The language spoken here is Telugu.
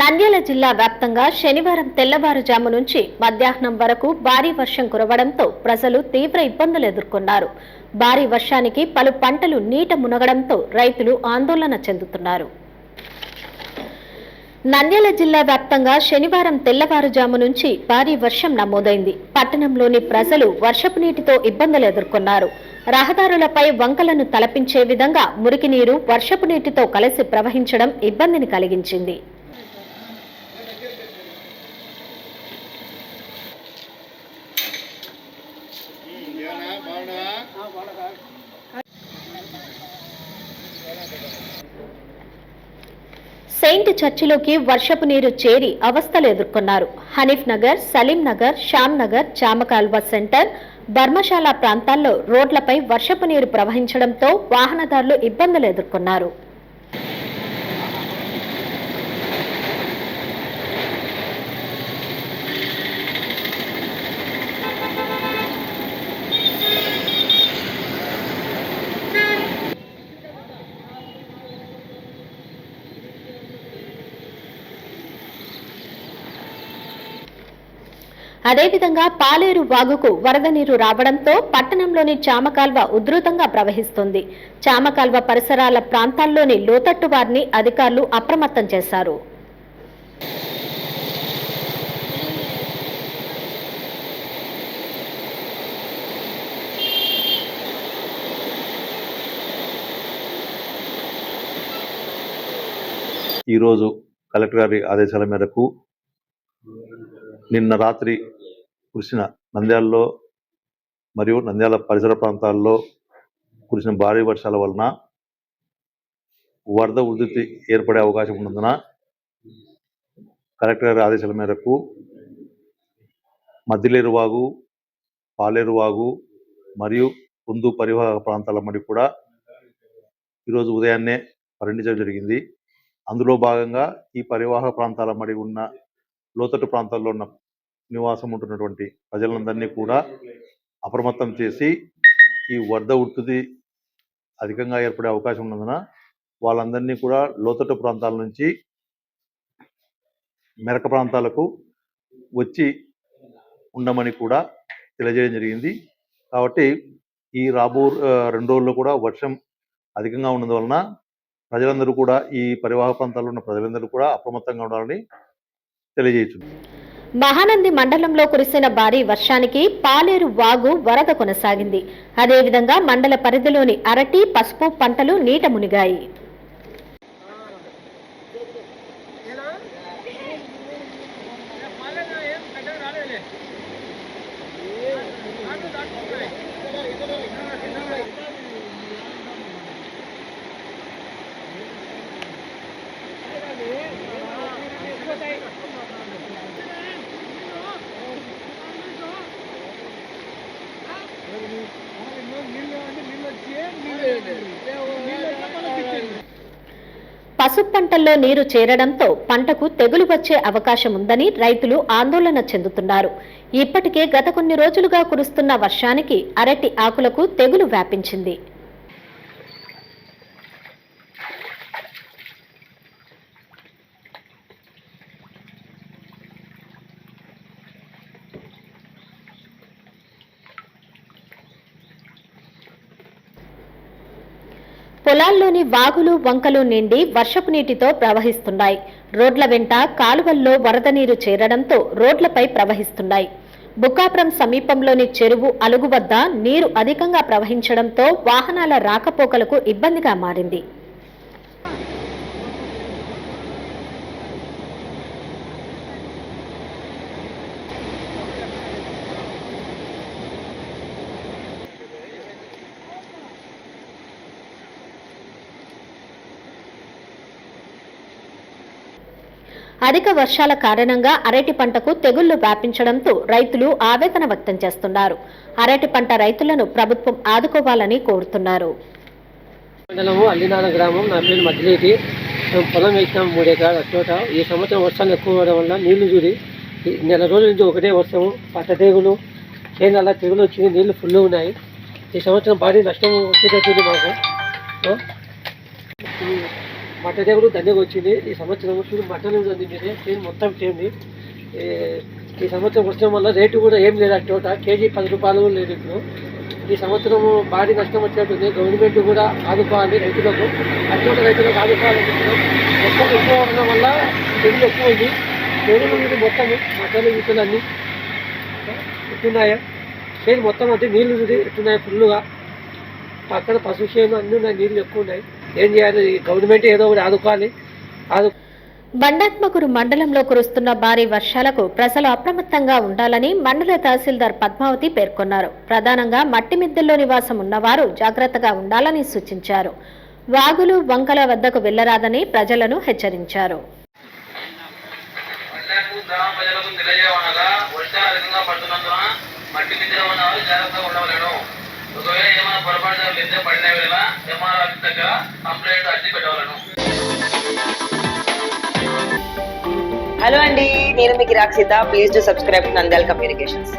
నంద్యాల జిల్లా వ్యాప్తంగా శనివారం తెల్లవారుజాము నుంచి మధ్యాహ్నం వరకు భారీ వర్షం కురవడంతో ప్రజలు తీవ్ర ఇబ్బందులు ఎదుర్కొన్నారు. భారీ వర్షానికి పలు పంటలు నీట మునగడంతో రైతులు ఆందోళన చెందుతున్నారు. నంద్యాల జిల్లా వ్యాప్తంగా శనివారం తెల్లవారుజాము నుంచి భారీ వర్షం నమోదైంది. పట్టణంలోని ప్రజలు వర్షపు నీటితో ఇబ్బందులు ఎదుర్కొన్నారు. రహదారులపై వంకలను తలపించే విధంగా మురికి నీరు వర్షపు నీటితో కలిసి ప్రవహించడం ఇబ్బందిని కలిగించింది. సెయింట్ చర్చిలోకి వర్షపు నీరు చేరి అవస్థలు ఎదుర్కొన్నారు. హనీఫ్ నగర్ సలీం నగర్ శ్యామ్ నగర్ జామకాల్వ సెంటర్ ధర్మశాల ప్రాంతాల్లో రోడ్లపై వర్షపు నీరు ప్రవహించడంతో వాహనదారులు ఇబ్బందులు ఎదుర్కొన్నారు. అదేవిధంగా పాలేరు వాగుకు వరద నీరు రావడంతో పట్టణంలోని చామకాల్వ ఉధృతంగా ప్రవహిస్తుంది. చామకాల్వ పరిసరాల ప్రాంతాల్లోని లోతట్టు వారిని అధికారులు అప్రమత్తం చేశారు. ఈరోజు కలెక్టర్ గారి ఆదేశాల మేరకు నిన్న రాత్రి కురిసిన నంద్యాలలో మరియు నంద్యాల పరిసర ప్రాంతాల్లో కురిసిన భారీ వర్షాల వలన వరద ఉధృతి ఏర్పడే అవకాశం ఉన్నందున కలెక్టర్ గారి ఆదేశాల మేరకు మద్దిలేరు వాగు పాలేరు వాగు మరియు కుందు పరివాహక ప్రాంతాల మడి కూడా ఈరోజు ఉదయాన్నే పర్యటించడం జరిగింది. అందులో భాగంగా ఈ పరివాహక ప్రాంతాల మడి ఉన్న లోతట్టు ప్రాంతాల్లో ఉన్న నివాసం ఉంటున్నటువంటి ప్రజలందరినీ కూడా అప్రమత్తం చేసి ఈ వరద ఉత్తుది అధికంగా ఏర్పడే అవకాశం ఉన్నందున వాళ్ళందరినీ కూడా లోతట్టు ప్రాంతాల నుంచి మెరక ప్రాంతాలకు వచ్చి ఉండమని కూడా తెలియజేయడం జరిగింది. కాబట్టి ఈ రాబో రెండు రోజుల్లో కూడా వర్షం అధికంగా ఉన్నందువలన ప్రజలందరూ కూడా ఈ పరివాహ ప్రాంతాల్లో ఉన్న ప్రజలందరూ కూడా అప్రమత్తంగా ఉండాలని తెలియజేయచ్చు. మహానంది మండలంలో కురిసిన భారీ వర్షానికి పాలేరు వాగు వరద కొనసాగింది. అదేవిధంగా మండల పరిధిలోని అరటి పసుపు పంటలు నీట మునిగాయి. పసుపు పంటల్లో నీరు చేరడంతో పంటకు తెగులు వచ్చే అవకాశం ఉందని రైతులు ఆందోళన చెందుతున్నారు. ఇప్పటికే గత కొన్ని రోజులుగా కురుస్తున్న వర్షానికి అరటి ఆకులకు తెగులు వ్యాపించింది. పొలాల్లోని వాగులు వంకలు నిండి వర్షపు నీటితో ప్రవహిస్తున్నాయి. రోడ్ల వెంట కాలువల్లో వరద నీరు చేరడంతో రోడ్లపై ప్రవహిస్తున్నాయి. బుకాపురం సమీపంలోని చెరువు అలుగు వద్ద నీరు అధికంగా ప్రవహించడంతో వాహనాల రాకపోకలకు ఇబ్బందిగా మారింది. అధిక వర్షాల కారణంగా అరటి పంటకు తెగుళ్ళు వ్యాపించడంతో రైతులు ఆవేదన వ్యక్తం చేస్తున్నారు. అరటి పంట రైతులను ప్రభుత్వం ఆదుకోవాలని కోరుతున్నారు. మండలము అల్లినాల గ్రామం నా పేరు మధ్యలేటి మేము పొలం వేసినాం మూడు ఎకరాల చోట ఈ సంవత్సరం వర్షాలు ఎక్కువ అవడం వల్ల నీళ్ళు చూడి ఈ నెల రోజుల నుంచి ఒకటే వర్షము పట్ట తెగులు చేనుల తెగులు వచ్చింది నీళ్ళు ఫుల్ ఉన్నాయి. ఈ సంవత్సరం భారీ నష్టం వచ్చేటట్టుంది మాకు. మటన్ మట్ట దండగా వచ్చింది. ఈ సంవత్సరం చూడు మటన్ ఉంది మీదే. చేను మొత్తం చేయండి ఈ సంవత్సరం వర్షం వల్ల రేటు కూడా ఏం లేదు ఆ చోట కేజీ పది రూపాయలు లేదు ఇప్పుడు. ఈ సంవత్సరం భారీ నష్టం వచ్చినట్టుంది. గవర్నమెంట్ కూడా ఆదుకోవాలి రైతులకు. అటువంటి రైతులకు ఆదుకోవాలనుకుంటున్నాం మొత్తం ఎక్కువ ఉండడం వల్ల తెగులు ఎక్కువ ఉంది తెగులు మీద మొత్తం మటన్ విత్తలు అన్నీ ఎట్టున్నాయా చేను మొత్తం అంటే నీళ్ళు చూసి ఎట్టున్నాయి ఫుల్లుగా పక్కన పశు అన్నీ ఉన్నాయి నీళ్ళు ఎక్కువ ఉన్నాయి ఏం చేయాలి? గవర్నమెంట్ ఏదో ఒకటి ఆదుకోవాలి. ఆదు బండాత్మకురు మండలంలో కురుస్తున్న భారీ వర్షాలకు ప్రజలు అప్రమత్తంగా ఉండాలని మండల తహసీల్దార్ పద్మావతి పేర్కొన్నారు. ప్రధానంగా మట్టి మిద్దెల్లో నివాసం ఉన్నవారు జాగ్రత్తగా ఉండాలని సూచించారు. వాగులు వంకల వద్దకు వెళ్ళరాదని ప్రజలను హెచ్చరించారు. మట్టి పొరపాటు పడిన వేళ ఎంఆర్ ఆఫీస్ దగ్గర కంప్లైంట్ అర్జీ పెట్టవలను. హలో అండి నేను మీకు Rakshita please to subscribe to Nandyala communications